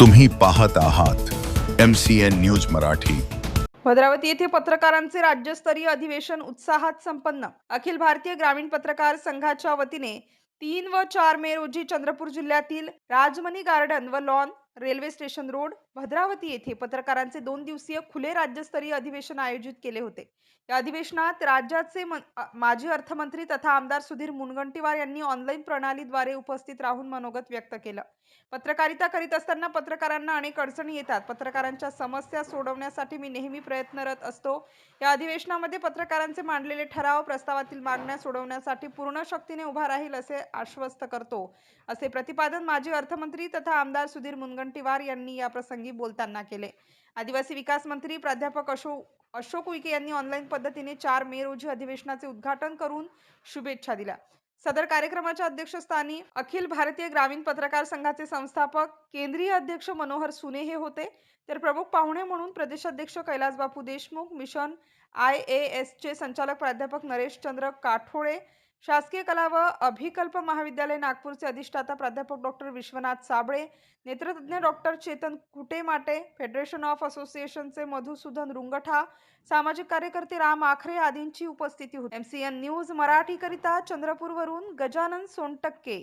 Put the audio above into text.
तुम्ही पाहत आहात M C N news Marathi. Bhadravati येथे पत्रकारांचे राज्यस्तरीय अधिवेशन उत्साहात संपन्न. अखिल भारतीय ग्रामीण पत्रकार संघाच्या वतीने तीन व चार मे रोजी चंद्रपूर जिल्ह्यातील राजमणी गार्डन व lawn railway station road Bhadravati येथे पत्रकारांचे दोन दिवसीय खुले राज्यस्तरीय अधिवेशन आयोजित केले होते. या अधिवेशनात राज्याचे माजी अर्थमंत्री तथा आमदार सुधीर मुनगंटीवार यांनी ऑनलाईन प्रणालीद्वारे उपस्थित राहून मनोगत व्यक्त केलं. पत्रकारिता करीत असताना पत्रकारांना अनेक अडचणी येतात. पत्रकारांच्या समस्या सोडवण्यासाठी मी नेहमी प्रयत्नरत असतो. या अधिवेशनामध्ये पत्रकारांचे मांडलेले ठराव प्रस्तावातील मागण्या सोडवण्यासाठी पूर्ण शक्तीने उभा राहील असे आश्वस्त करतो. असे प्रतिपादन माजी अर्थमंत्री तथा आमदार सुधीर मुनगंटीवार यांनी या प्रसंगी बोलताना केले. आदिवासी विकास मंत्री प्राध्यापक अशोक अशोक उईके यांनी ऑनलाईन पद्धतीने चार मे रोजी अधिवेशनाचे उद्घाटन करून शुभेच्छा दिल्या. सदर कार्यक्रमाच्या अध्यक्षस्थानी अखिल भारतीय ग्रामीण पत्रकार संघाचे संस्थापक केंद्रीय अध्यक्ष मनोहर सुने हे होते. तर प्रमुख पाहुणे म्हणून प्रदेशाध्यक्ष Kailas Bapu Deshmukh mission I A एसचे संचालक प्राध्यापक नरेश चंद्र काठोळे शासकीय कला व अभिकल्प महाविद्यालय नागपूरचे अधिष्ठाता प्राध्यापक doctor Vishwanath Sable नेत्रतज्ञ doctor Chetan Kutemate federation of असोसिएशनचे मधुसूदन रुंगठा सामाजिक कार्यकर्ते राम आखरे आदींची उपस्थिती होती. एम सी एन न्यूज मराठीकरिता चंद्रपूरवरून गजानन सोनटक्के.